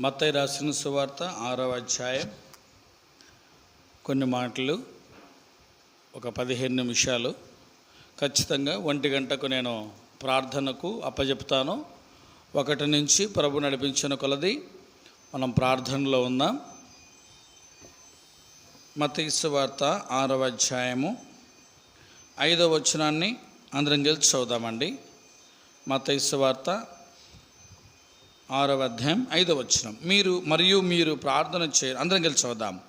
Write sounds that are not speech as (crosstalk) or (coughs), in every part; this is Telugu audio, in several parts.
మత్తయ్య రాసిన సువార్త ఆరవ అధ్యాయం. కొన్ని మాటలు ఒక పదిహేను నిమిషాలు. ఖచ్చితంగా ఒంటి గంటకు నేను ప్రార్థనకు అప్పజెప్తాను. ఒకటి నుంచి ప్రభు నడిపించిన కొలది మనం ప్రార్థనలో ఉందాం. మత్తయి సువార్త ఆరవ అధ్యాయము ఐదవ వచనాన్ని అందరం గెలిచి చదువుదామండి. మత్తయి వార్త ఆరవ అధ్యాయం ఐదవ వచనం మీరు మరియు మీరు ప్రార్థన చే అందరం కలిసి వద్దాం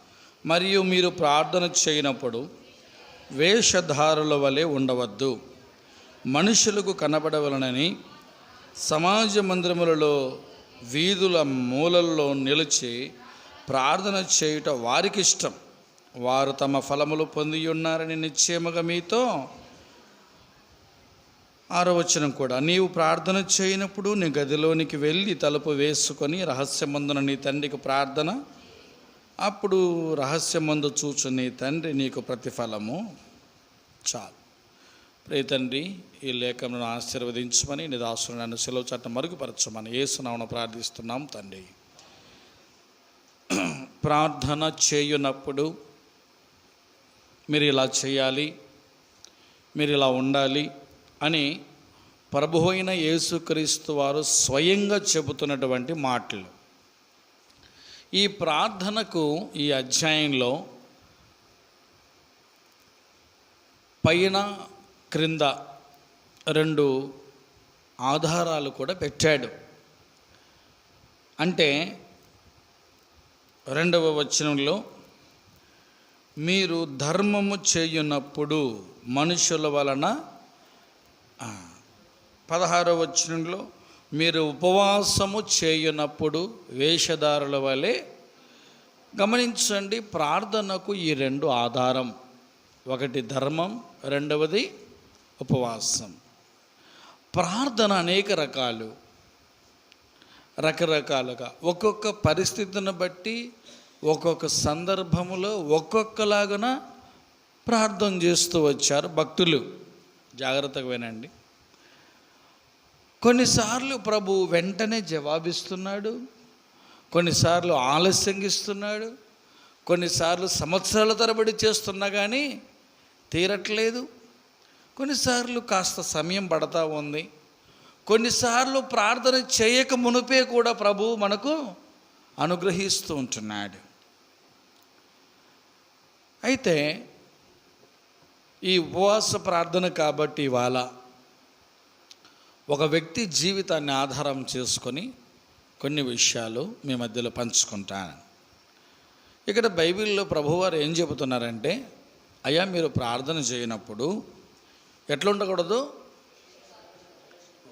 మరియు మీరు ప్రార్థన చేయనప్పుడు వేషధారుల వలె ఉండవద్దు. మనుషులకు కనబడవలనని సమాజ మందిరములలో వీధుల మూలల్లో నిలిచి ప్రార్థన చేయుట వారికిష్టం. వారు తమ ఫలములు పొంది ఉన్నారని నిశ్చయముగా మీతో ఆరో వచనం కూడా నీవు ప్రార్థన చేయనప్పుడు నీ గదిలోనికి వెళ్ళి తలుపు వేసుకొని రహస్యమందున నీ తండ్రికి ప్రార్థన. అప్పుడు రహస్యమందు చూచు నీ తండ్రి నీకు ప్రతిఫలము. చాలు. ప్రే తండ్రి ఈ లేఖను ఆశీర్వదించమని నీ దాసుని నన్ను సెలవు చట్టం మరుగుపరచమని ఏసునామను ప్రార్థిస్తున్నాం తండ్రి. ప్రార్థన చేయునప్పుడు మీరు ఇలా చేయాలి మీరు ఇలా ఉండాలి అని ప్రభు అయిన యేసుక్రీస్తు వారు స్వయంగా చెబుతున్నటువంటి మాటలు. ఈ ప్రార్థనకు ఈ అధ్యాయంలో పైన క్రింద రెండు ఆధారాలు కూడా పెట్టాడు. అంటే రెండవ వచనంలో మీరు ధర్మము చేయునప్పుడు మనుషుల వలన పదహారో వచనంలో మీరు ఉపవాసము చేయునప్పుడు వేషధారుల వలె గమనించండి ప్రార్థనకు ఈ రెండు ఆధారం. ఒకటి ధర్మం రెండవది ఉపవాసం. ప్రార్థన అనేక రకాలు. రకరకాలుగా ఒక్కొక్క పరిస్థితిని బట్టి ఒక్కొక్క సందర్భములో ఒక్కొక్కలాగున ప్రార్థన చేస్తూ వచ్చారు భక్తులు. జాగ్రత్తగా వినండి. కొన్నిసార్లు ప్రభు వెంటనే జవాబిస్తున్నాడు కొన్నిసార్లు ఆలస్యంగా ఇస్తున్నాడు కొన్నిసార్లు సంవత్సరాల తరబడి చేస్తున్నా కానీ తీరట్లేదు. కొన్నిసార్లు కాస్త సమయం పడతా ఉంది. కొన్నిసార్లు ప్రార్థన చేయక మునుపే కూడా ప్రభు మనకు అనుగ్రహిస్తూ ఉంటున్నాడు. అయితే ఈ ఉపవాస ప్రార్థన కాబట్టి ఇవాళ ఒక వ్యక్తి జీవితాన్ని ఆధారం చేసుకొని కొన్ని విషయాలు మీ మధ్యలో పంచుకుంటాను. ఇక్కడ బైబిల్లో ప్రభువారు ఏం చెబుతున్నారంటే అయ్యా మీరు ప్రార్థన చేయనప్పుడు ఎట్లా ఉండకూడదు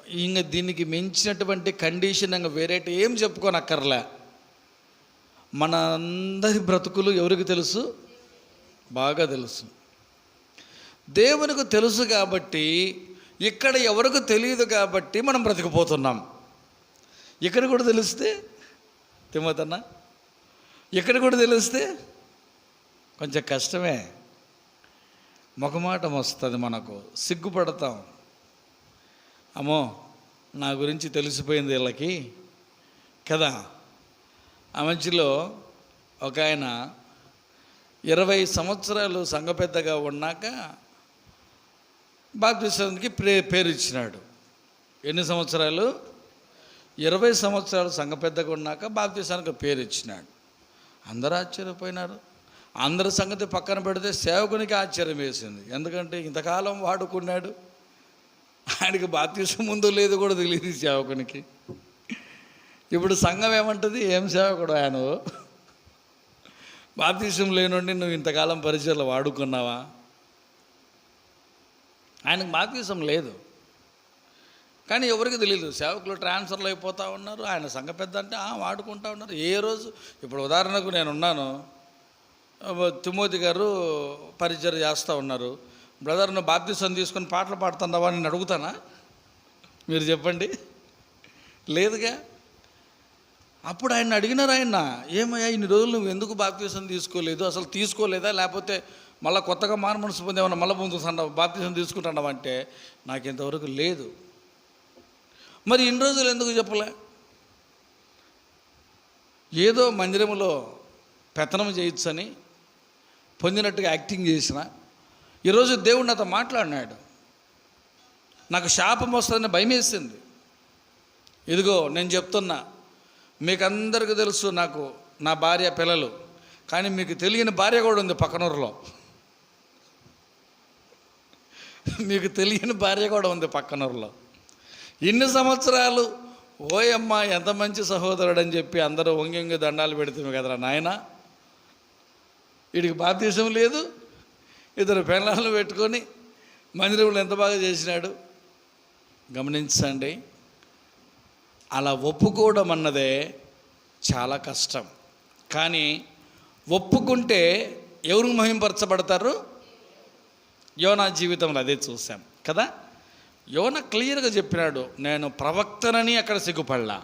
ఇంక దీనికి మించినటువంటి కండిషన్ ఇంకా వేరేటి ఏం చెప్పుకోనక్కర్లే. మన అందరి బ్రతుకులు ఎవరికి తెలుసు? బాగా తెలుసు. దేవునికి తెలుసు కాబట్టి ఇక్కడ ఎవరికి తెలియదు కాబట్టి మనం బ్రతికిపోతున్నాం. ఇక్కడ కూడా తెలిస్తే తిమ్మతన్నా? ఇక్కడ కూడా తెలిస్తే కొంచెం కష్టమే. మొఖమాటం వస్తుంది మనకు సిగ్గుపడతాం. అమ్మో నా గురించి తెలిసిపోయింది వీళ్ళకి. కదా ఆ మధ్యలో ఒక ఆయన ఇరవై సంవత్సరాలు సంఘ పెద్దగా ఉన్నాక బాప్తిసానికి ప్రే పేరు ఇచ్చినాడు ఎన్ని సంవత్సరాలు? ఇరవై సంవత్సరాలు సంఘ పెద్దగా ఉన్నాక బాప్తిసానికి పేరు ఇచ్చినాడు అందరూ ఆశ్చర్యపోయినారు. అందరి సంగతి పక్కన పెడితే సేవకునికి ఆశ్చర్యం వేసింది. ఎందుకంటే ఇంతకాలం వాడుకున్నాడు. ఆయనకి బాప్తీసం ముందు లేదు కూడా తెలియదు సేవకునికి. ఇప్పుడు సంఘం ఏమంటుంది? ఏం సేవకుడు ఆయన? బాప్తీసం లేనుండి నువ్వు ఇంతకాలం పరిచయాలు వాడుకున్నావా? ఆయనకు బాప్తిసం లేదు. కానీ ఎవరికి తెలియదు సేవకులు ట్రాన్స్ఫర్లు అయిపోతూ ఉన్నారు. ఆయన సంఘ పెద్ద అంటే "ఆ, వాడుకుంటా ఉన్నారు. ఏ రోజు? ఇప్పుడు ఉదాహరణకు నేను ఉన్నాను తిమోతి గారు పరిచయం చేస్తూ ఉన్నారు. బ్రదర్ నువ్వు బాప్తిసం తీసుకొని పాటలు పాడుతున్నావా నేను అడుగుతానా? మీరు చెప్పండి. లేదుగా? అప్పుడు ఆయన అడిగినారు ఆయన. ఏమయ్యా ఇన్ని రోజులు నువ్వు ఎందుకు బాప్తీసం తీసుకోలేదు? అసలు తీసుకోలేదా? లేకపోతే మళ్ళీ కొత్తగా మారు మనసు పొంది ఏమన్నా మళ్ళీ పొందుతున్నావు బాప్తిజం తీసుకుంటున్నావు అంటే నాకు ఇంతవరకు లేదు. మరి ఇన్ని రోజులు ఎందుకు చెప్పలే? ఏదో మందిరంలో పెత్తనం చేయొచ్చని పొందినట్టుగా యాక్టింగ్ చేసిన ఈరోజు దేవుడు నాతో మాట్లాడినాడు. నాకు శాపం వస్తుందని భయం వేసింది. ఇదిగో నేను చెప్తున్నా మీకు అందరికీ తెలుసు నాకు నా భార్య పిల్లలు కానీ మీకు తెలియని భార్య కూడా ఉంది పక్కనూరులో. మీకు తెలియని భార్య కూడా ఉంది పక్కనూరులో. ఇన్ని సంవత్సరాలు ఓయమ్మ ఎంత మంచి సహోదరుడు అని చెప్పి అందరూ వంగి దండాలు పెడుతుంది కదరా నాయన. వీడికి బాప్తీసం లేదు ఇద్దరు పెళ్ళాలను పెట్టుకొని మందిరములు ఎంత బాగా చేసినాడు? గమనించండి అలా ఒప్పుకోవడం అన్నదే చాలా కష్టం. కానీ ఒప్పుకుంటే ఎవరు మహింపరచబడతారు? యోనా జీవితంలో అదే చూసాం కదా? యోన క్లియర్గా చెప్పినాడు నేను ప్రవక్తనని అక్కడ సిగ్గుపడలా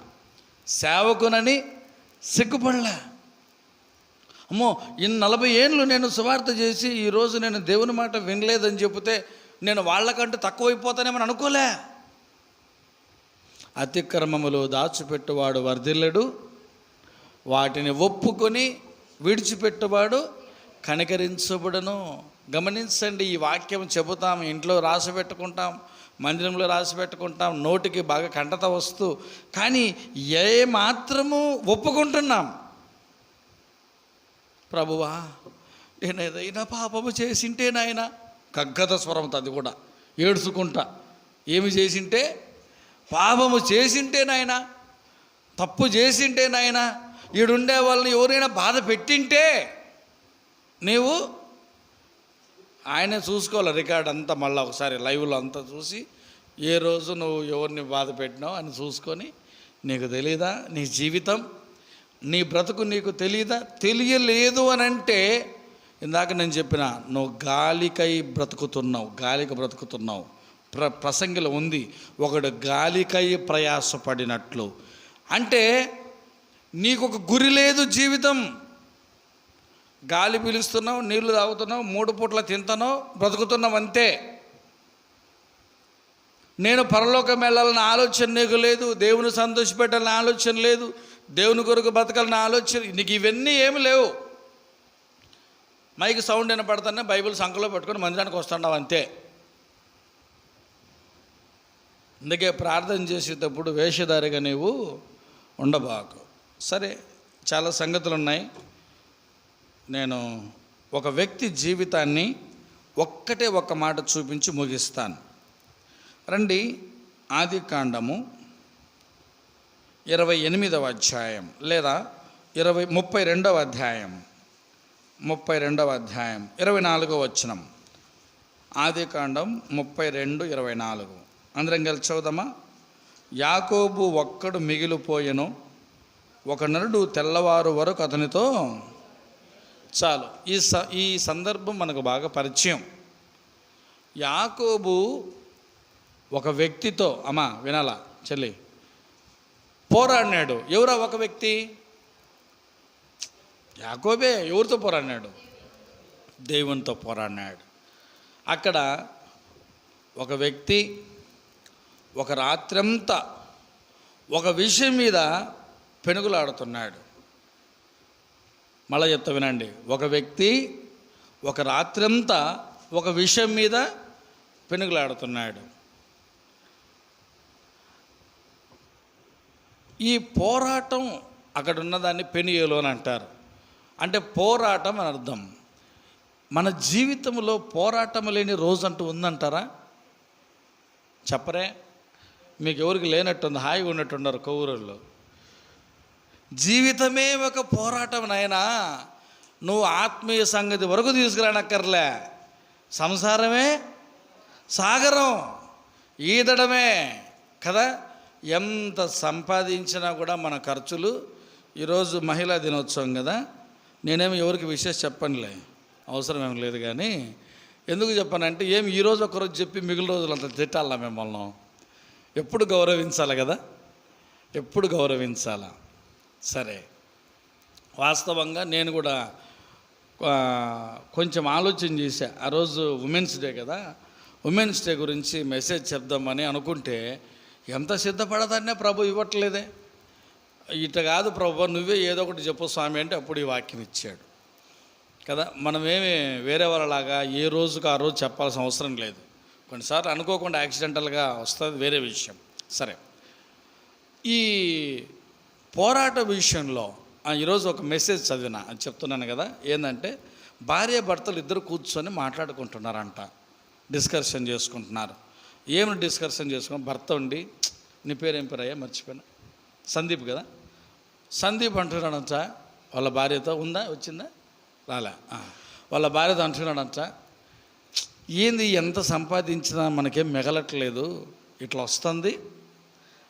సేవకునని సిగ్గుపడలా. అమ్మో ఇన్ని నలభై ఏళ్ళు నేను సువార్త చేసి ఈరోజు నేను దేవుని మాట వినలేదని చెబితే నేను వాళ్ళకంటే తక్కువైపోతానేమని అనుకోలే. అతిక్రమములు దాచిపెట్టువాడు వర్ధిల్లడు వాటిని ఒప్పుకొని విడిచిపెట్టువాడు కనికరించబడను. గమనించండి ఈ వాక్యం చెబుతాం ఇంట్లో రాసి పెట్టుకుంటాం మందిరంలో రాసి పెట్టుకుంటాం నోటికి బాగా కంటత వస్తూ కానీ ఏ మాత్రము ఒప్పుకుంటున్నాం? ప్రభువా నేను ఏదైనా పాపము చేసింటే నాయన కగ్గత స్వరంతో అది కూడా ఏడ్చుకుంటా. ఏమి చేసింటే? పాపము చేసింటే నాయన తప్పు చేసింటే నాయన ఈడుండే వాళ్ళని ఎవరైనా బాధ పెట్టింటే నీవు ఆయనే చూసుకోవాలి రికార్డ్ అంతా మళ్ళీ ఒకసారి లైవ్లో అంతా చూసి ఏ రోజు నువ్వు ఎవరిని బాధ పెట్టినావు అని చూసుకొని నీకు తెలీదా? నీ జీవితం నీ బ్రతుకు నీకు తెలియదా తెలియలేదు అని అంటే ఇందాక నేను చెప్పిన నువ్వు గాలికై బ్రతుకుతున్నావు గాలికి బ్రతుకుతున్నావు. ప్ర ప్రసంగిలో ఉంది ఒకడు గాలికై ప్రయాసపడినట్లు. అంటే నీకు ఒక గురి లేదు జీవితం. గాలి పీలుస్తున్నావు నీళ్ళు తాగుతున్నావు మూడు పూట్ల తింటున్నావు బ్రతుకుతున్నావు అంతే. నేను పరలోకం వెళ్ళాలన్న ఆలోచన నీకు లేదు దేవుని సంతోషపెట్టాలన్న ఆలోచన లేదు దేవుని కొరకు బ్రతకాలన్న ఆలోచన నీకు ఇవన్నీ ఏమి లేవు. మైక్ సౌండ్ వినపడతానే బైబిల్ సంఖలో పెట్టుకొని మందిరానికి వస్తున్నావు అంతే. అందుకే ప్రార్థన చేసేటప్పుడు వేషధారిగా నీవు ఉండబాకు. సరే చాలా సంగతులు ఉన్నాయి నేను ఒక వ్యక్తి జీవితాన్ని ఒక్కటే ఒక మాట చూపించి ముగిస్తాను. రండి ఆది కాండము ఇరవై ఎనిమిదవ అధ్యాయం లేదా ఇరవై ముప్పై రెండవ అధ్యాయం. ముప్పై రెండవ అధ్యాయం ఇరవై నాలుగో వచనం. ఆది కాండం ముప్పై రెండు ఇరవై నాలుగు. అందరం కలిసి చదువుదామా? యాకోబు ఒక్కడు మిగిలిపోయెను. ఒక నరుడు తెల్లవారు వరకు అతనితో చాలు. ఈ స ఈ సందర్భం మనకు బాగా పరిచయం. యాకోబు ఒక వ్యక్తితో అమ్మా వినాలా చెల్లి. పోరాడినాడు. ఎవరా ఒక వ్యక్తి? యాకోబే ఎవరితో పోరాడినాడు? దేవునితో పోరాడినాడు. అక్కడ ఒక వ్యక్తి ఒక రాత్రంతా ఒక విషయం మీద పెనుగులాడుతున్నాడు. మళ్ళీ చెప్తా వినండి. ఒక వ్యక్తి ఒక రాత్రంతా ఒక విషయం మీద పెనుగులాడుతున్నాడు. ఈ పోరాటం అక్కడ ఉన్నదాన్ని పెనియేలు అని అంటారు. అంటే పోరాటం అని అర్థం. మన జీవితంలో పోరాటం లేని రోజు అంటూ ఉందంటారా? చెప్పరే. మీకు ఎవరికి లేనట్టుంది హాయిగా ఉన్నట్టున్నారు కౌరుల్లో జీవితమే ఒక పోరాటం నాయనా. నువ్వు ఆత్మీయ సంగతి వరకు తీసుకురానక్కర్లే. సంసారమే సాగరం ఈదడమే కదా? ఎంత సంపాదించినా కూడా మన ఖర్చులు. ఈరోజు మహిళా దినోత్సవం కదా? నేనేమి ఎవరికి విషయం చెప్పనులే. అవసరం ఏం లేదు కానీ. ఎందుకు చెప్పానంటే ఏమి ఈరోజు ఒకరోజు చెప్పి మిగిలిన రోజులంతా తిట్టాలా మిమ్మల్ని? ఎప్పుడు గౌరవించాలి కదా? ఎప్పుడు గౌరవించాలా? సరే. వాస్తవంగా నేను కూడా కొంచెం ఆలోచన చేశా. ఆ రోజు ఉమెన్స్ డే కదా. ఉమెన్స్ డే గురించి మెసేజ్ చెప్దామని అనుకుంటే ఎంత సిద్ధపడదాన్నే ప్రభు ఇవ్వట్లేదే. ఇట కాదు ప్రభు నువ్వే ఏదో ఒకటి చెప్పు స్వామి అంటే అప్పుడు ఈ వాక్యం ఇచ్చాడు. కదా మనమేమి వేరే వాళ్ళలాగా ఏ రోజుకు ఆ రోజు చెప్పాల్సిన అవసరం లేదు. కొన్నిసార్లు అనుకోకుండా యాక్సిడెంటల్గా వస్తుంది వేరే విషయం. సరే. ఈ పోరాట విషయంలో ఆ, ఈరోజు ఒక మెసేజ్ చదివిన అది చెప్తున్నాను కదా ఏంటంటే భార్య భర్తలు ఇద్దరు కూర్చొని మాట్లాడుకుంటున్నారంట. డిస్కషన్ చేసుకుంటున్నారు. ఏమి డిస్కషన్ చేసుకుని భర్త ఉండి నీ పేరు పేరయ్యా? మర్చిపోయినా? సందీప్ కదా? సందీప్ అంటున్నాడంట వాళ్ళ భార్యతో ఉందా? వచ్చిందా? రాలే. వాళ్ళ భార్యతో అంటున్నాడంట ఏంది ఎంత సంపాదించినా మనకేం మిగలట్లేదు ఇట్లా వస్తుంది.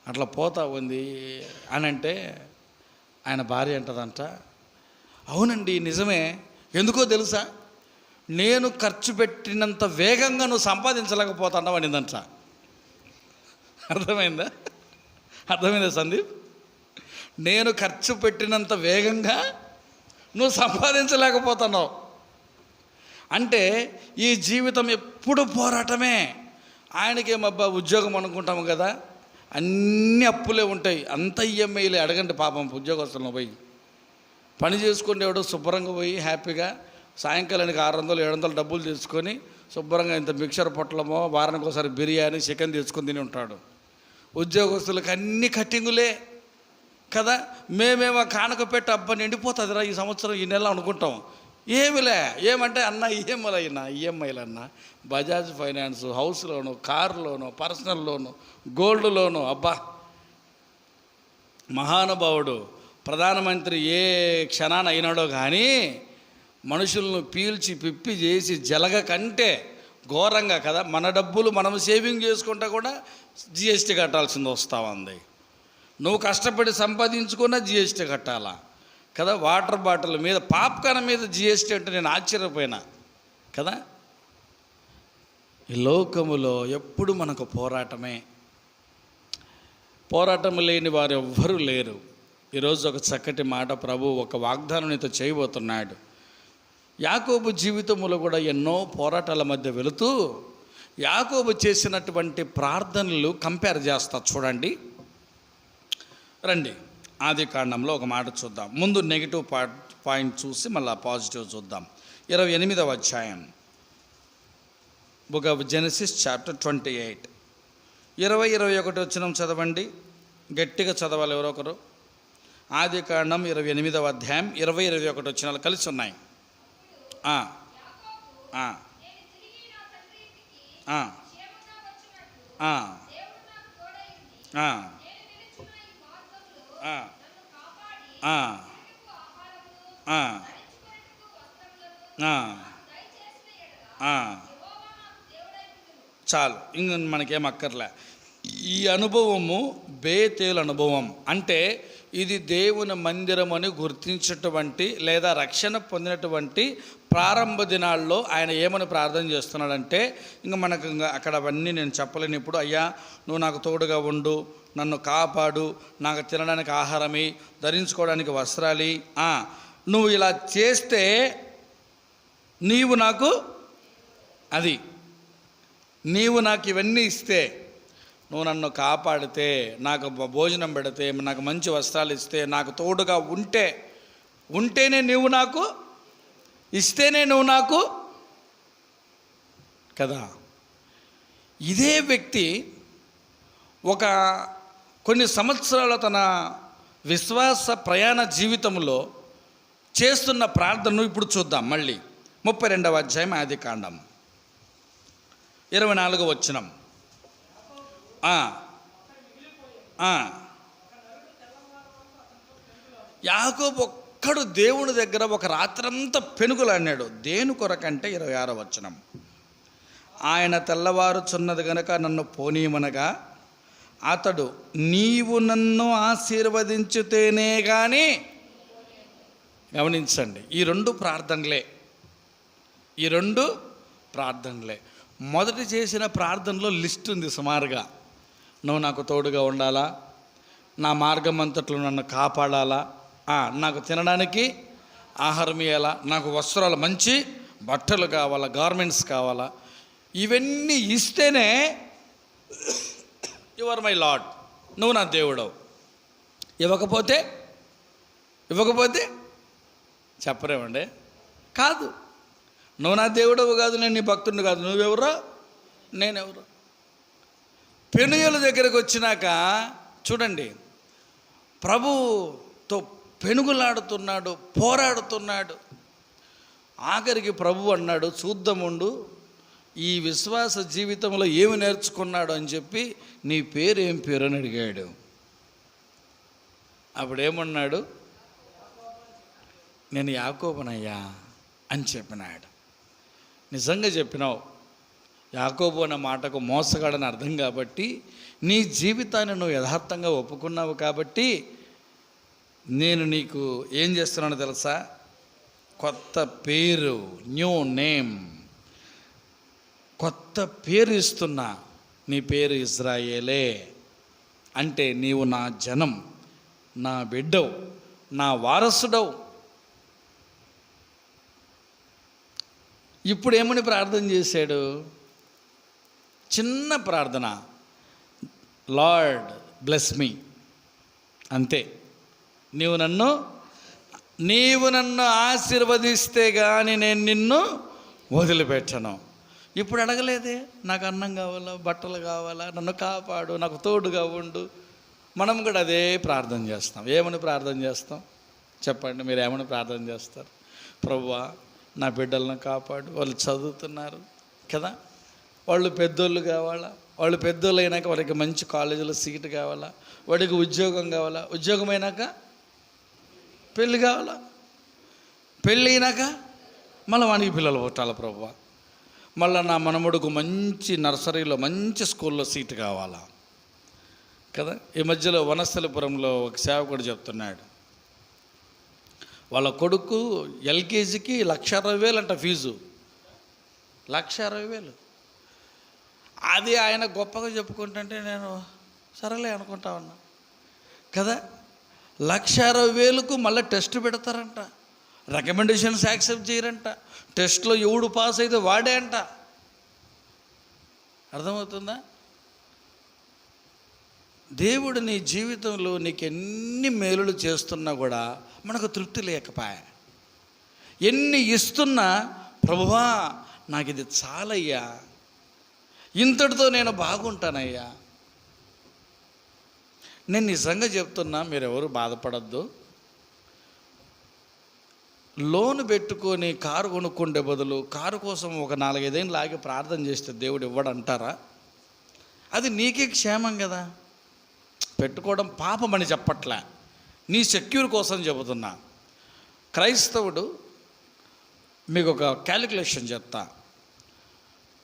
అట్లా పోతా ఉంది అని అంటే ఆయన భార్య అంటదంట అవునండి నిజమే. ఎందుకో తెలుసా? నేను ఖర్చు పెట్టినంత వేగంగా నువ్వు సంపాదించలేకపోతున్నావు అనిందంట. అర్థమైందా? అర్థమైందా సందీప్? నేను ఖర్చు పెట్టినంత వేగంగా నువ్వు సంపాదించలేకపోతున్నావు. అంటే ఈ జీవితం ఎప్పుడు పోరాటమే. ఆయనకేమబ్బా ఉద్యోగం అనుకుంటాము కదా. అన్ని అప్పులే ఉంటాయి. అంత ఈఎంఐలే అడగండి పాపం ఉద్యోగస్తులను పోయి. పని చేసుకునేవాడు శుభ్రంగా పోయి హ్యాపీగా సాయంకాలానికి ఆరు వందలు ఏడు వందలు డబ్బులు తెచ్చుకొని శుభ్రంగా ఇంత మిక్చర్ పొట్లమో వారానికి ఒకసారి బిర్యానీ చికెన్ తెచ్చుకొని తిని ఉంటాడు. ఉద్యోగస్తులకు అన్ని కట్టింగులే కదా? మేమేమో కానుక పెట్టి అబ్బా నిండిపోతుందిరా ఈ సంవత్సరం ఈ నెల అనుకుంటాం. ఏమిలే? ఏమంటే అన్న ఈఎంఐలు ఈఎంఐలన్నా Bajaj finance house loan car loan personal loan gold loan అబ్బా! మహానుభావుడు ప్రధానమంత్రి ఏ క్షణాన అయినాడో కానీ మనుషులను పీల్చి పిప్పి చేసి జలగ కంటే ఘోరంగా కదా మన డబ్బులు మనం సేవింగ్ చేసుకుంటా కూడా జిఎస్టీ కట్టాల్సింది వస్తూ ఉంది. నువ్వు కష్టపడి సంపాదించుకున్న జిఎస్టీ కట్టాలా? కదా వాటర్ బాటిల్ మీద పాప్కార్న్ మీద జిఎస్టీ అంటే నేను ఆశ్చర్యపోయినా కదా? ఈ లోకములో ఎప్పుడు మనకు పోరాటమే? పోరాటం లేని వారు ఎవ్వరూ లేరు. ఈరోజు ఒక చక్కటి మాట ప్రభు ఒక వాగ్దానం నీతో చేయబోతున్నాడు. యాకోబు జీవితంలో కూడా ఎన్నో పోరాటాల మధ్య వెళుతూ యాకోబు చేసినటువంటి ప్రార్థనలు కంపేర్ చేస్తా చూడండి. రండి. ఆది కాండంలో ఒక మాట చూద్దాం. ముందు నెగిటివ్ పాయింట్ చూసి మళ్ళీ పాజిటివ్ చూద్దాం. ఇరవై ఎనిమిదవ అధ్యాయం. Book of Genesis chapter twenty eight ఇరవై ఇరవై ఒకటి వచ్చిన చదవండి. గట్టిగా చదవాలి ఎవరో ఒకరు. ఆది కాండం ఇరవై ఎనిమిదవ అధ్యాయం ఇరవై ఇరవై ఒకటి వచ్చినాలు కలిసి ఉన్నాయి. ఆ, చాలు. ఇంక మనకేం అక్కర్లే. ఈ అనుభవము బేతేలు అనుభవం అంటే ఇది దేవుని మందిరం అని గుర్తించినటువంటి లేదా రక్షణ పొందినటువంటి ప్రారంభ దినాల్లో ఆయన ఏమని ప్రార్థన చేస్తున్నాడంటే ఇంకా మనకు ఇంకా అక్కడ అవన్నీ నేను చెప్పలేను ఇప్పుడు అయ్యా నువ్వు నాకు తోడుగా ఉండు నన్ను కాపాడు నాకు తినడానికి ఆహారమి ధరించుకోవడానికి వస్త్రాలి నువ్వు ఇలా చేస్తే నీవు నాకు అది నీవు నాకు ఇవన్నీ ఇస్తే నువ్వు నన్ను కాపాడితే నాకు భోజనం పెడితే నాకు మంచి వస్త్రాలు ఇస్తే నాకు తోడుగా ఉంటే ఉంటేనే నువ్వు నాకు ఇస్తేనే నువ్వు నాకు కదా? ఇదే వ్యక్తి ఒక కొన్ని సంవత్సరాల తన విశ్వాస ప్రయాణ జీవితంలో చేస్తున్న ప్రార్థనను ఇప్పుడు చూద్దాం మళ్ళీ. ముప్పై రెండవ అధ్యాయం ఆది కాండం. ఇరవై నాలుగు వచ్చినాం యాకోబు ఒక్కడు దేవుని దగ్గర ఒక రాత్రంతా పెనుగులు అన్నాడు దేని కొరకంటే ఇరవై ఆరో వచనం. ఆయన తెల్లవారుచున్నది గనక నన్ను పోనీయమనగా అతడు నీవు నన్ను ఆశీర్వదించితేనే కానీ గమనించండి ఈ రెండు ప్రార్థనలే. ఈ రెండు ప్రార్థనలే. మొదటి చేసిన ప్రార్థనలో లిస్ట్ ఉంది సుమారుగా. నువ్వు నాకు తోడుగా ఉండాలా? నా మార్గం అంతట్లో నన్ను కాపాడాలా? నాకు తినడానికి ఆహారం ఇవ్వాలా నాకు వస్త్రాలు మంచి బట్టలు కావాలా? గార్మెంట్స్ కావాలా? ఇవన్నీ ఇస్తేనే (coughs) యువర్ మై లాడ్ నువ్వు నా దేవుడవు. ఇవ్వకపోతే ఇవ్వకపోతే చెప్పరేమండి? కాదు. నువ్వు నా దేవుడవు కాదు నేను నీ భక్తుడిని కాదు. నువ్వెవరో? నేనెవరో? పెనుయల దగ్గరకు వచ్చినాక చూడండి ప్రభుతో పెనుగులాడుతున్నాడు పోరాడుతున్నాడు. ఆఖరికి ప్రభు అన్నాడు చూద్దాముండు ఈ విశ్వాస జీవితంలో ఏమి నేర్చుకున్నాడు అని చెప్పి నీ పేరు ఏం పేరు అని అడిగాడు. అప్పుడేమన్నాడు నేను యాకోబనయ్యా అని చెప్పినాడు. నిజంగా చెప్పినావు యాకోబు అన్న మాటకు మోసగాడని అర్థం కాబట్టి నీ జీవితాన్ని నువ్వు యథార్థంగా ఒప్పుకున్నావు కాబట్టి నేను నీకు ఏం చేస్తున్నానో తెలుసా? కొత్త పేరు న్యూ నేమ్. కొత్త పేరు ఇస్తున్నా నీ పేరు ఇజ్రాయేలే. అంటే నీవు నా జనం నా బిడ్డవు నా వారసుడవు. ఇప్పుడు ఏమని ప్రార్థన చేశాడు? చిన్న ప్రార్థన. Lord bless me. అంతే. నీవు నన్ను నీవు నన్ను ఆశీర్వదిస్తే కానీ నేను నిన్ను వదిలిపెట్టను. ఇప్పుడు అడగలేదే నాకు అన్నం కావాలా బట్టలు కావాలా నన్ను కాపాడు నాకు తోడుగా ఉండు. మనం కూడా అదే ప్రార్థన చేస్తాం. ఏమని ప్రార్థన చేస్తాం? చెప్పండి మీరు ఏమని ప్రార్థన చేస్తారు? ప్రభువా నా బిడ్డలను కాపాడు వాళ్ళు చదువుతున్నారు కదా వాళ్ళు పెద్దోళ్ళు కావాలా? వాళ్ళు పెద్దోళ్ళు అయినాక వాళ్ళకి మంచి కాలేజీలో సీట్ కావాలా? వాడికి ఉద్యోగం కావాలా? ఉద్యోగం అయినాక పెళ్ళి కావాలా? పెళ్ళి అయినాక మళ్ళీ వానికి పిల్లలు పుట్టాలి ప్రభు? మళ్ళీ నా మనముడుకు మంచి నర్సరీలో మంచి స్కూల్లో సీట్ కావాలా? కదా? ఈ మధ్యలో వనస్థలిపురంలో ఒక సేవకుడు చెప్తున్నాడు. వాళ్ళ కొడుకు ఎల్కేజీకి లక్ష అరవై వేలు అంట ఫీజు. లక్ష అరవై వేలు. అది ఆయన గొప్పగా చెప్పుకుంటుంటే నేను సరేలే అనుకుంటా ఉన్నా. కదా? లక్ష అరవై వేలకు మళ్ళీ టెస్ట్ పెడతారంట. రికమెండేషన్స్ యాక్సెప్ట్ చేయరంట. టెస్ట్లో ఎవడు పాస్ అయితే వాడే అంట. అర్థమవుతుందా? దేవుడు నీ జీవితంలో నీకు ఎన్ని మేలులు చేస్తున్నా కూడా మనకు తృప్తి లేకపాయ? ఎన్ని ఇస్తున్నా ప్రభువా నాకు ఇది చాలయ్యా ఇంతటితో నేను బాగుంటానయ్యా. నేను నిజంగా చెప్తున్నా మీరు ఎవరు బాధపడద్దు. లోన్ పెట్టుకొని కారు కొనుక్కుండే బదులు కారు కోసం ఒక నాలుగైదేళ్ళు లాగి ప్రార్థన చేస్తే దేవుడు ఇవ్వడంటారా? అది నీకే క్షేమం కదా. పెట్టుకోవడం పాపం అని చెప్పట్లే. నీ సెక్యూర్ కోసం చెబుతున్నా. క్రైస్తవుడు మీకు ఒక క్యాలిక్యులేషన్ చెప్తా.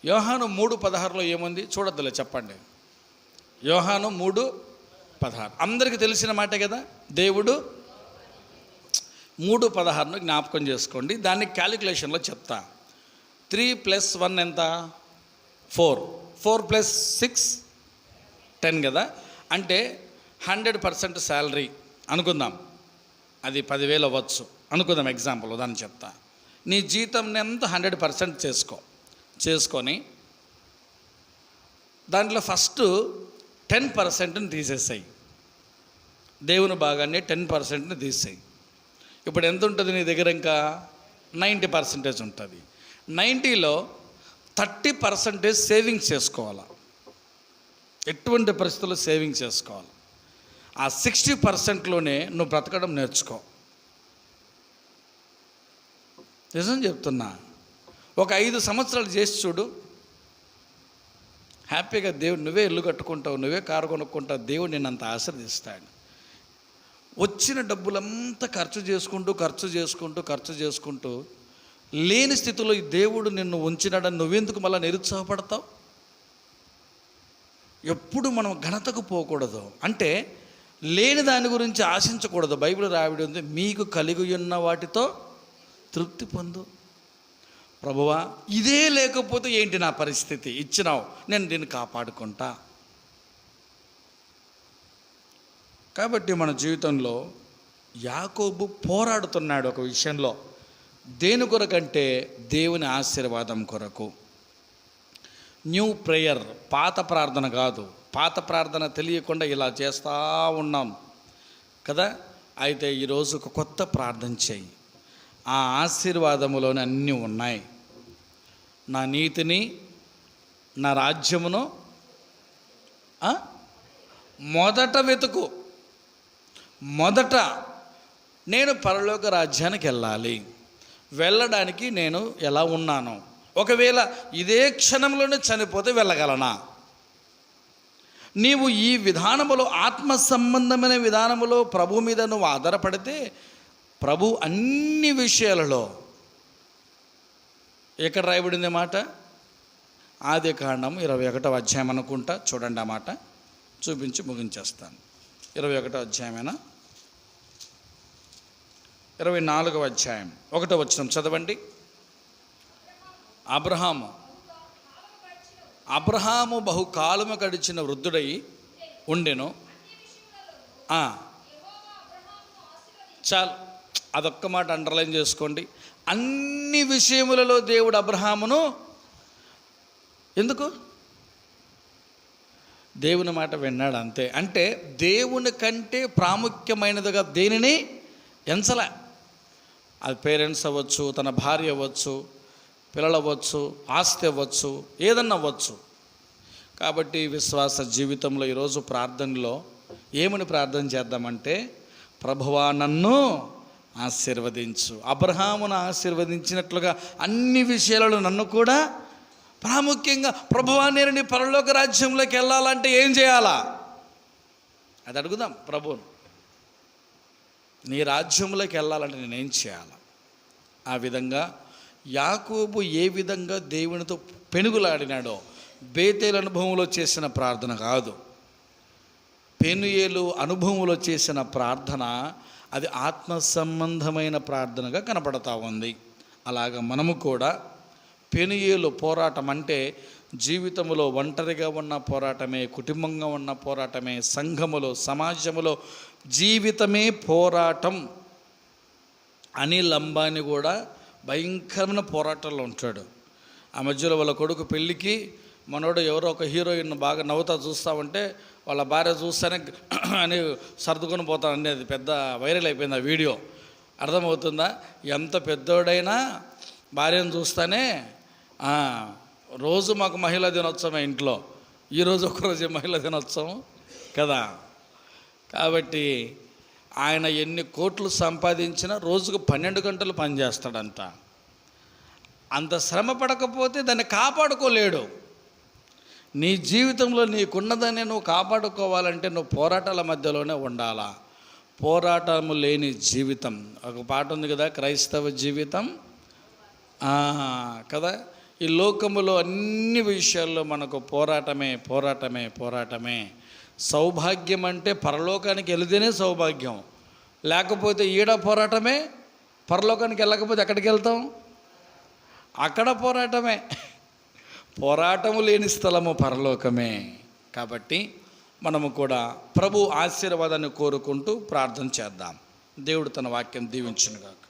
యోహాను మూడు పదహారులో ఏముంది? చూడొద్దులే చెప్పండి. యోహాను మూడు పదహారు. అందరికీ తెలిసిన మాటే కదా? దేవుడు మూడు పదహారును జ్ఞాపకం చేసుకోండి. దాన్ని క్యాలిక్యులేషన్లో చెప్తా. త్రీ ప్లస్ వన్ ఎంత? Four. Four plus six? Ten కదా? అంటే హండ్రెడ్ పర్సెంట్ శాలరీ. అనుకుందాం. అది పదివేలు అవ్వచ్చు. అనుకుందాం ఎగ్జాంపుల్ దాన్ని చెప్తా. నీ జీతం ఎంత? హండ్రెడ్ పర్సెంట్ చేసుకో. చేసుకొని దాంట్లో ఫస్ట్ టెన్ పర్సెంట్ని తీసేసాయి. దేవుని భాగాన్ని టెన్ పర్సెంట్ని తీసేయి. ఇప్పుడు ఎంత ఉంటుంది నీ దగ్గర ఇంకా? నైంటీ పర్సెంటేజ్ ఉంటుంది. నైంటీలో థర్టీ పర్సెంటేజ్ సేవింగ్స్ చేసుకోవాలి? ఎటువంటి పరిస్థితుల్లో సేవింగ్స్ చేసుకోవాలి? ఆ సిక్స్టీ పర్సెంట్లోనే నువ్వు బ్రతకడం నేర్చుకో. నిజం చెప్తున్నా. ఒక ఐదు సంవత్సరాలు చేసి చూడు. హ్యాపీగా దేవుడు నువ్వే ఇల్లు కట్టుకుంటావు నువ్వే కారు కొనుక్కుంటావు దేవుడు నేను అంత ఆశీర్దిస్తాడు వచ్చిన డబ్బులంతా ఖర్చు చేసుకుంటూ ఖర్చు చేసుకుంటూ ఖర్చు చేసుకుంటూ లేని స్థితిలో ఈ దేవుడు నిన్ను ఉంచినాడని నువ్వెందుకు మళ్ళీ నిరుత్సాహపడతావు? ఎప్పుడు మనం ఘనతకు పోకూడదు. అంటే లేని దాని గురించి ఆశించకూడదు. బైబిల్ రావిడి ఉంది మీకు కలిగి ఉన్న వాటితో తృప్తి పొందు. ప్రభువా ఇదే లేకపోతే ఏంటి నా పరిస్థితి? ఇచ్చినావు నేను దీన్ని కాపాడుకుంటా. కాబట్టి మన జీవితంలో యాకోబు పోరాడుతున్నాడు ఒక విషయంలో. దేని కొరకంటే? దేవుని ఆశీర్వాదం కొరకు. న్యూ ప్రేయర్ పాత ప్రార్థన కాదు. పాత ప్రార్థన తెలియకుండా ఇలా చేస్తూ ఉన్నాం. కదా? అయితే ఈరోజు ఒక కొత్త ప్రార్థన చేయి. ఆ ఆశీర్వాదములోనే అన్నీ ఉన్నాయి. నా నీతిని నా రాజ్యమును మొదట వెతుకు. మొదట నేను పరలోక రాజ్యానికి వెళ్ళాలి. వెళ్ళడానికి నేను ఎలా ఉన్నాను? ఒకవేళ ఇదే క్షణంలోనే చనిపోతే వెళ్ళగలనా? నీవు ఈ విధానములో ఆత్మ సంబంధమైన విధానములో ప్రభు మీద నువ్వు ఆధారపడితే ప్రభు అన్ని విషయాలలో ఎక్కడ రాయబడింది మాట? ఆది కాండం ఇరవై ఒకటో అధ్యాయం అనుకుంటా చూడండి ఆ మాట. చూపించి ముగించేస్తాను. ఇరవై ఒకటో అధ్యాయమేనా? ఇరవై నాలుగవ అధ్యాయం. ఒకటో వచ్చిన చదవండి. అబ్రహాము. అబ్రహాము బహుకాలము గడిచిన వృద్ధుడై ఉండెను. చాలు. అదొక్క మాట అండర్లైన్ చేసుకోండి. అన్ని విషయములలో దేవుడు అబ్రహామును ఎందుకు? దేవుని మాట విన్నాడు అంతే. అంటే దేవుని కంటే ప్రాముఖ్యమైనదిగా దేనిని? ఎంచల. అది పేరెంట్స్ అవ్వచ్చు తన భార్య అవ్వచ్చు పిల్లలు అవ్వచ్చు ఆస్తి అవ్వచ్చు ఏదన్నా అవ్వచ్చు. కాబట్టి విశ్వాస జీవితంలో ఈరోజు ప్రార్థనలో ఏమని ప్రార్థన చేద్దామంటే ప్రభువా నన్ను ఆశీర్వదించు. అబ్రహామును ఆశీర్వదించినట్లుగా అన్ని విషయాలలో నన్ను కూడా ప్రాముఖ్యంగా ప్రభువా నేను నీ పరలోక రాజ్యంలోకి వెళ్ళాలంటే ఏం చేయాలా? అది అడుగుదాం ప్రభువును. నీ రాజ్యంలోకి వెళ్ళాలంటే నేనేం చేయాలా? ఆ విధంగా యాకోబు ఏ విధంగా దేవునితో పెనుగులాడినాడో బేతేలు అనుభవంలో చేసిన ప్రార్థన కాదు. పెనుయేలు అనుభవంలో చేసిన ప్రార్థన అది ఆత్మ సంబంధమైన ప్రార్థనగా కనపడతా ఉంది. అలాగ మనము కూడా పెనుయేలు పోరాటం అంటే జీవితంలో ఒంటరిగా ఉన్న పోరాటమే కుటుంబంగా ఉన్న పోరాటమే సంఘములో సమాజములో జీవితమే పోరాటం అనిల్ అంబానీ కూడా భయంకరమైన పోరాటంలో ఉంటాడు. ఆ మధ్యలో వాళ్ళ కొడుకు పెళ్ళికి మనోడు ఎవరో ఒక హీరోయిన్ బాగా నవ్వుతా చూస్తామంటే వాళ్ళ భార్య చూస్తేనే (clears throat) అని సర్దుకొని పోతాను అనేది పెద్ద వైరల్ అయిపోయింది ఆ వీడియో. అర్థమవుతుందా? ఎంత పెద్దోడైనా భార్యను చూస్తానే రోజు మాకు మహిళా దినోత్సవం ఇంట్లో. ఈరోజు ఒకరోజు మహిళా దినోత్సవం కదా? కాబట్టి ఆయన ఎన్ని కోట్లు సంపాదించినా రోజుకు పన్నెండు గంటలు పనిచేస్తాడంట. అంత శ్రమ పడకపోతే దాన్ని కాపాడుకోలేడు. నీ జీవితంలో నీకున్నదాన్ని నువ్వు కాపాడుకోవాలంటే నువ్వు పోరాటాల మధ్యలోనే ఉండాలా? పోరాటము లేని జీవితం. ఒక పాట ఉంది కదా క్రైస్తవ జీవితం. కదా? ఈ లోకములో అన్ని విషయాల్లో మనకు పోరాటమే పోరాటమే పోరాటమే. సౌభాగ్యం అంటే పరలోకానికి వెళితేనే సౌభాగ్యం. లేకపోతే ఈడ పోరాటమే పరలోకానికి వెళ్ళకపోతే ఎక్కడికి వెళ్తాం? అక్కడ పోరాటమే. పోరాటము లేని స్థలము పరలోకమే. కాబట్టి మనము కూడా ప్రభు ఆశీర్వాదాన్ని కోరుకుంటూ ప్రార్థన చేద్దాం. దేవుడు తన వాక్యం దీవించునుగాక.